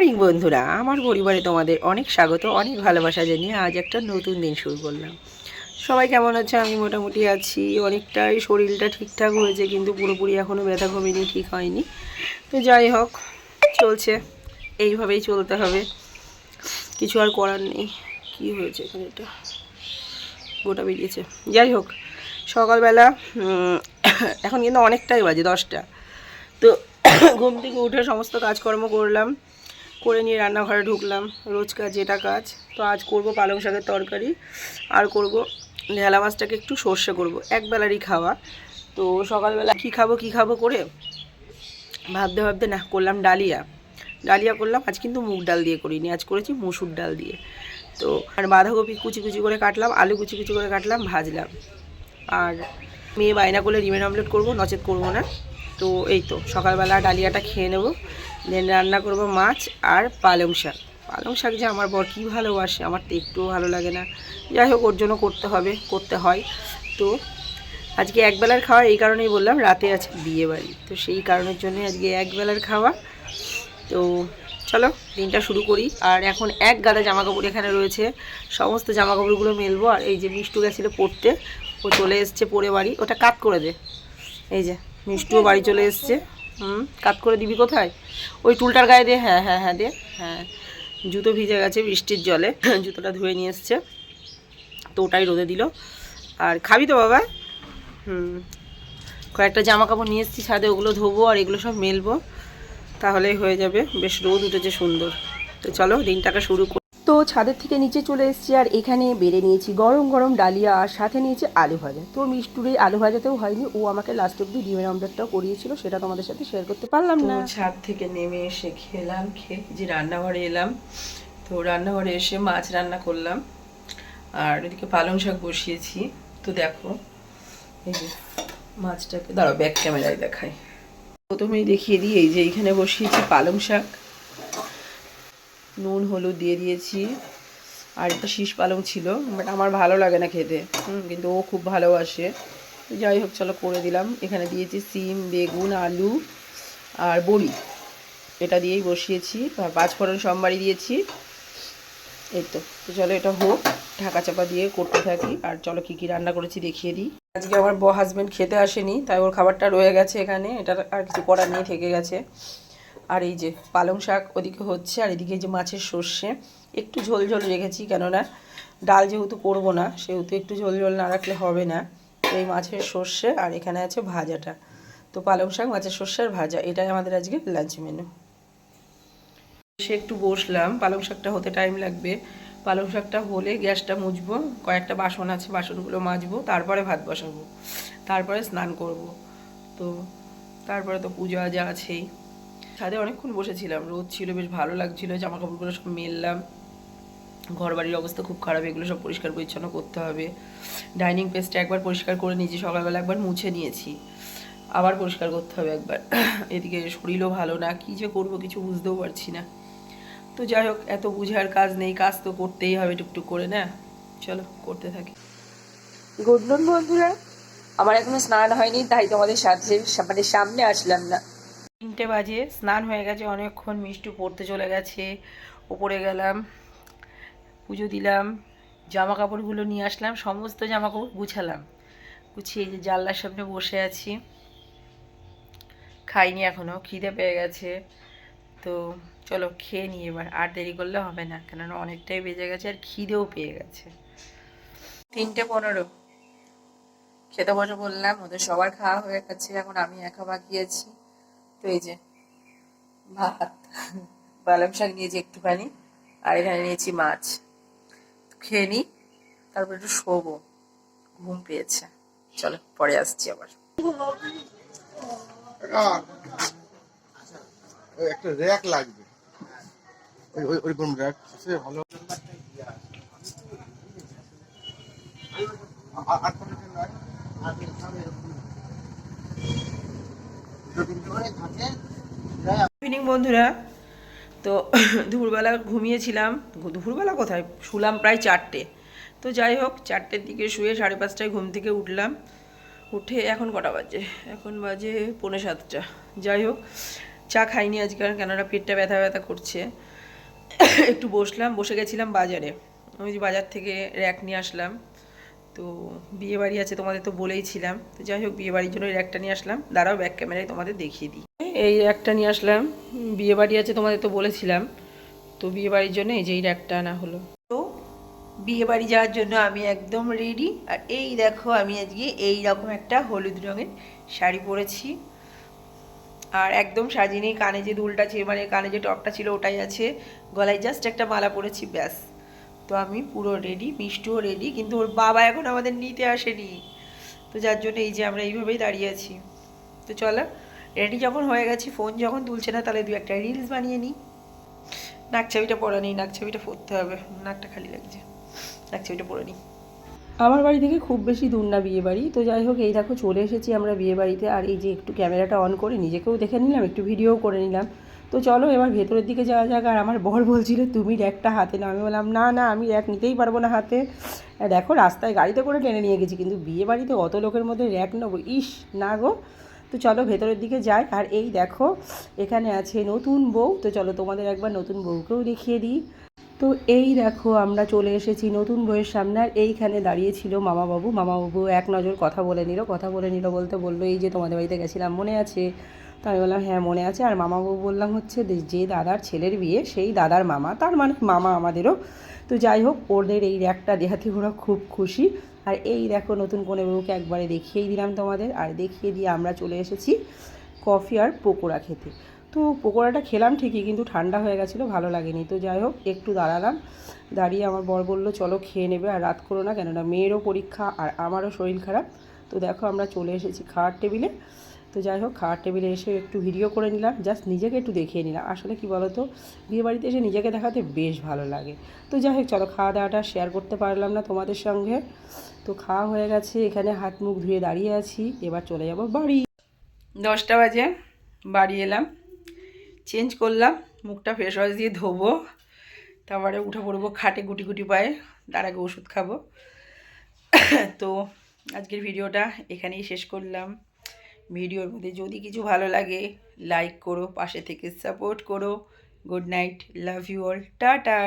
Morning বন্ধুরা। আমার পরিবারে তোমাদের অনেক স্বাগত, অনেক ভালোবাসা জানিয়ে আজ একটা নতুন দিন শুরু করলাম। সবাই কেমন আছে? আমি মোটামুটি আছি। অনেকটাই শরীরটা ঠিকঠাক হয়েছে, কিন্তু পুরোপুরি এখনও ব্যথা কমেনি, ঠিক হয়নি। তো যাই হোক, চলছে। এইভাবেই চলতে হবে। কিছু আর করার নেই। কি হয়েছে এখানে এটা? গোটা বেরিয়েছে। যাই হোক, সকালবেলা এখন কিন্তু অনেকটাই বাজে, দশটা। তো ঘুম থেকে উঠে সমস্ত কাজকর্ম করলাম। করে নিয়ে রান্নাঘরে ঢুকলাম, রোজকার যেটা কাজ। তো আজ করব পালং শাকের তরকারি, আর করব ঢেলা মাছটাকে একটু সর্ষে করব, একবেলারই খাওয়া। তো সকালবেলা কি খাব কি খাব করে ভাবতে ভাবতে না, করলাম ডালিয়া। ডালিয়া করলাম, আজ কিন্তু মুগ ডাল দিয়ে করিনি, আজ করেছি মুসুর ডাল দিয়ে। তো আর বাঁধাকপি কুচি কুচি করে কাটলাম, আলু কুচি কুচি করে কাটলাম, ভাজলাম। আর মেয়ে বায়না করলে ডিমের অমলেট করব, নচেত করব না। তো এই তো, সকালবেলা ডালিয়াটা খেয়ে নেব। দেন রান্না করব মাছ আর পালং শাক। পালং শাক যে আমার বর কী ভালোবাসে, আমার তো একটুও ভালো লাগে না। যাই হোক, ওর জন্য করতে হবে, করতে হয়। তো আজকে একবেলার খাওয়া, এই কারণেই বললাম, রাতে আছে বিয়ে বাড়ি। তো সেই কারণের জন্য আজকে একবেলার খাওয়া। তো চলো, দিনটা শুরু করি। আর এখন এক গাদা জামা কাপড় এখানে রয়েছে। সমস্ত জামা কাপড়গুলো মেলবো। আর এই যে মিষ্টু গেছিল পড়তে, ও চলে এসছে পরে বাড়ি। ওটা কাট করে দে। এই যে, মিষ্টুও বাড়ি চলে এসছে। হুম? কাট করে দিবি কোথায়? ওই টুলটার গায়ে দে হ্যাঁ হ্যাঁ হ্যাঁ দে হ্যাঁ। জুতো ভিজে গেছে বৃষ্টির জলে, জুতোটা ধুয়ে নিয়ে এসছে। তো ওটাই রোদে দিল। আর খাবি তো বাবা? হুম। কয়েকটা জামা কাপড় নিয়ে এসেছি, ছাদে ওগুলো ধোবো আর এগুলো সব মেলবো। তাহলেই হয়ে যাবে। বেশ রোদ উঠেছে সুন্দর। তো চলো দিনটাকে শুরু তো ছাদের থেকে নিচে চলে এসেছি আর এখানে বেড়ে নিয়েছি গরম গরম ডালিয়া আর সাথে নিয়েছি আলু ভাজা। তো মিষ্টুর এই আলু ভাজাতেও হয়নি ও আমাকে লাস্ট অব্দি ডিমের অমলেটটাও করিয়েছিল সেটা তোমাদের সাথে শেয়ার করতে পারলাম না। ছাদ থেকে নেমে এসে খেলাম খেয়ে যে রান্নাঘরে এলাম তো রান্নাঘরে এসে মাছ রান্না করলাম আর এদিকে পালং শাক বসিয়েছি। তো দেখো এই যে মাছটাকে দাঁড়াও ব্যাক ক্যামেরায় দেখাই। প্রথমেই দেখিয়ে দিই এই যে এইখানে বসিয়েছি পালং শাক। নুন হলুদ দিয়ে দিয়েছি। আর একটা শীষ পালং ছিল বাট আমার ভালো লাগে না খেতে। হুম, কিন্তু ও খুব ভালোবাসে। যাই হোক চলো করে দিলাম। এখানে দিয়েছি সিম বেগুন আলু আর বড়ি। এটা দিয়েই বসিয়েছি। আর পাঁচ ফোড়ন সোমবারই দিয়েছি। এই তো তো চলো এটা হোক। ঢাকা চাপা দিয়ে করতে থাকি। আর চলো কি কি রান্না করেছি দেখিয়ে দিই। আজকে আমার ব হাজব্যান্ড খেতে আসেনি তাই ওর খাবারটা রয়ে গেছে এখানে। এটা আর কিছু করার নেই থেকে গেছে। আর এই যে পালং শাক ওদিকে হচ্ছে, আর এদিকে যে মাছের সর্ষে। একটু ঝোল ঝোল রেখেছি, কেননা ডাল যেহেতু করব না, সেহেতু একটু ঝোল ঝোল না রাখলে হবে না। তো এই মাছের সর্ষে আর এখানে আছে ভাজাটা। তো পালং শাক, মাছের সর্ষে আর ভাজা, এটাই আমাদের আজকে লাঞ্চ মেনু সে একটু বসলাম, পালং শাকটা হতে টাইম লাগবে। পালং শাকটা হলে গ্যাসটা মুছবো, কয়েকটা বাসন আছে, বাসনগুলো মাজবো, তারপরে ভাত বসাবো। তারপরে স্নান করব। তো তারপরে তো পুজো আজা আছেই। ছাদে অনেকক্ষণ বসেছিলাম। রোদ ছিল, বেশ ভালো লাগছিল জামা কাপড়গুলো সব মেললাম। ঘর বাড়ির অবস্থা খুব খারাপ, এগুলো সব পরিষ্কার পরিচ্ছন্ন করতে হবে। ডাইনিং পেসটা একবার পরিষ্কার করে নিয়েছি সকালবেলা একবার মুছে নিয়েছি। আবার পরিষ্কার করতে হবে একবার। এদিকে শরীরও ভালো না, কী যে করব কিছু বুঝতেও পারছি না। তো যাই হোক, এত বুঝার কাজ নেই, কাজ তো করতেই হবে টুকটুক করে, না? চলো, করতে থাকি। গুড নুন বন্ধুরা, আমার এখনও স্নান হয়নি, তাই তোমাদের সাথে মানে সামনে আসলাম না। তিনটে বাজে, স্নান হয়ে গেছে অনেকক্ষণ, মিষ্টু পড়তে চলে গেছে, ওপরে গেলাম, পুজো দিলাম জামা কাপড়গুলো নিয়ে আসলাম, সমস্ত জামা কাপড় গুছালাম, গুছিয়ে যে জানলার সামনে বসে আছি, খাইনি এখনও খিদে পেয়ে গেছে, তো চলো খেয়ে নিই এবার, আর দেরি করলে হবে না, কেননা অনেকটাই বেজে গেছে আর খিদেও পেয়ে গেছে। তিনটে পনেরো, খেতে বসে বললাম, ওদের সবার খাওয়া হয়ে গেছে, এখন আমি একা বাকি আছি। তো এই যে ভাত পালং শাক নিয়েছি একটুখানি, আর এখানে নিয়েছি মাছ। খেয়ে নিই, তারপর একটু শোবো, ঘুম পেয়েছে। চলো, পরে আসছি আবার। একটা র্যাক লাগবে। ওই ওই ওইরকম র্যাক ভালো বন্ধুরা। তো দুপুরবেলা ঘুমিয়েছিলাম। দুপুরবেলা কোথায়? শুলাম প্রায় চারটে। তো যাই হোক, চারটের দিকে শুয়ে সাড়ে পাঁচটায় ঘুম থেকে উঠলাম। উঠে এখন কটা বাজে? এখন বাজে পৌনে সাতটা। যাই হোক, চা খাইনি আজকে কেননা পেটটা ব্যথা ব্যথা করছে। একটু বসলাম, বসে গেছিলাম বাজারে। আমি যে বাজার থেকে র্যাক নিয়ে আসলাম। তো বিয়ে বাড়ি আছে তোমাদের তো বলেইছিলাম। তো যাই হোক বিয়ে বাড়ির জন্য র্যাকটা নিয়ে আসলাম। দাঁড়াও, ব্যাক ক্যামেরায় তোমাদের দেখিয়ে দিই। এই র্যাকটা নিয়ে আসলাম। বিয়ে বাড়ি আছে তোমাদের তো বলেছিলাম। তো বিয়ে বাড়ির জন্য এই যে এই র্যাকটা আনা হলো। তো বিয়ে বাড়ি যাওয়ার জন্য আমি একদম রেডি আর এই দেখো আমি আজকে এই রকম একটা হলুদ রঙের শাড়ি পরেছি। আর একদম সাজিয়ে সাজিনি, কানে যে দুলটা ছিল মানে কানে যে টপটা ছিল ওটাই আছে। গলায় জাস্ট একটা মালা পরেছি, ব্যাস। তো আমি পুরো রেডি মিষ্টুও রেডি কিন্তু ওর বাবা এখন আমাদের নিতে আসেনি। তো যার জন্য এই যে আমরা এইভাবেই দাঁড়িয়ে আছি। তো চলো রেডি যখন হয়ে গেছি ফোন যখন তুলছে না, তাহলে দু একটা রিলস বানিয়ে নিই। নাক চাবিটা পরা নেই নাক চাবিটা পরতে হবে। নাকটা খালি লাগছে। নাক চাবিটা পরে নিই। আমার বাড়ি থেকে খুব বেশি দূর না বিয়ে বাড়ি তো যাই হোক, এই দেখো চলে এসেছি আমরা বিয়ে বাড়িতে আর এই যে একটু ক্যামেরাটা অন করে নিজেকেও দেখে নিলাম, একটু ভিডিও করে নিলাম। তো চলো এবার ভেতরের দিকে যাওয়া যাক। আর আমার বর বলছিল, তুমি র্যাকটা হাতে না আমি বললাম, না না, আমি র্যাক নিতেই পারব না হাতে। দেখো রাস্তায় গাড়িতে করে টেনে নিয়ে গেছি, কিন্তু বিয়ে বাড়িতে অত লোকের মধ্যে র্যাক নেব, ইস, না গো। তো চলো ভেতরের দিকে যাই। আর এই দেখো, এখানে আছে নতুন বউ। তো চলো তোমাদের একবার নতুন বউকেও দেখিয়ে দিই। তো এই দেখো, আমরা চলে এসেছি নতুন বইয়ের সামনে। আর এইখানে দাঁড়িয়েছিল মামাবাবু। মামাবাবু এক নজর কথা বলে নিল। কথা বলে নিল বলতে বলল, এই যে তোমাদের বাড়িতে গেছিলাম, মনে আছে? তো আমি বললাম হ্যাঁ মনে আছে। আর মামাবাবু বললাম হচ্ছে যে- দাদার ছেলের বিয়ে, সেই দাদার মামা। তার মানে মামা আমাদেরও। তো যাই হোক, ওদের এই র্যাকটা দেখাতে ওরা খুব খুশি। আর এই দেখো নতুন কনে বউকে একবারে দেখিয়েই দিলাম তোমাদের, আর দেখিয়ে দিয়ে আমরা চলে এসেছি কফি আর পকোড়া খেতে। তো পকোড়াটা খেলাম ঠিকই, কিন্তু ঠান্ডা হয়ে গেছিল, ভালো লাগেনি। তো যাই হোক, একটু দাঁড়ালাম, দাঁড়িয়ে আমার বর বলল, চলো খেয়ে নেবে, আর রাত করো না কেননা মেয়েরও পরীক্ষা আর আমারও শরীর খারাপ। তো দেখো আমরা চলে এসেছি খাওয়ার টেবিলে। তো যাই হোক, খাওয়ার টেবিলে এসে একটু ভিডিও করে নিলাম জাস্ট নিজেকে একটু দেখিয়ে নিলাম। আসলে কি বলো তো বিয়ে বাড়িতে এসে নিজেকে দেখাতে বেশ ভালো লাগে। তো যাই হোক, চলো খাওয়া দাওয়াটা শেয়ার করতে পারলাম না তোমাদের সঙ্গে। তো খাওয়া হয়ে গেছে, এখানে হাত মুখ ধুয়ে দাঁড়িয়ে আছি, এবার চলে যাব বাড়ি। দশটা বাজে, বাড়ি এলাম। চেঞ্জ করলাম, মুখটা ফেস ওয়াশ দিয়ে ধোবো, তারপরে উঠে পড়ব খাটে গুটি গুটি পায়ে, তার আগে ওষুধ খাব। তো আজকের ভিডিওটা এখানেই শেষ করলাম। ভিডিওর মধ্যে যদি কিছু ভালো লাগে লাইক করো, পাশে থেকে সাপোর্ট করো। Good night love you all tata.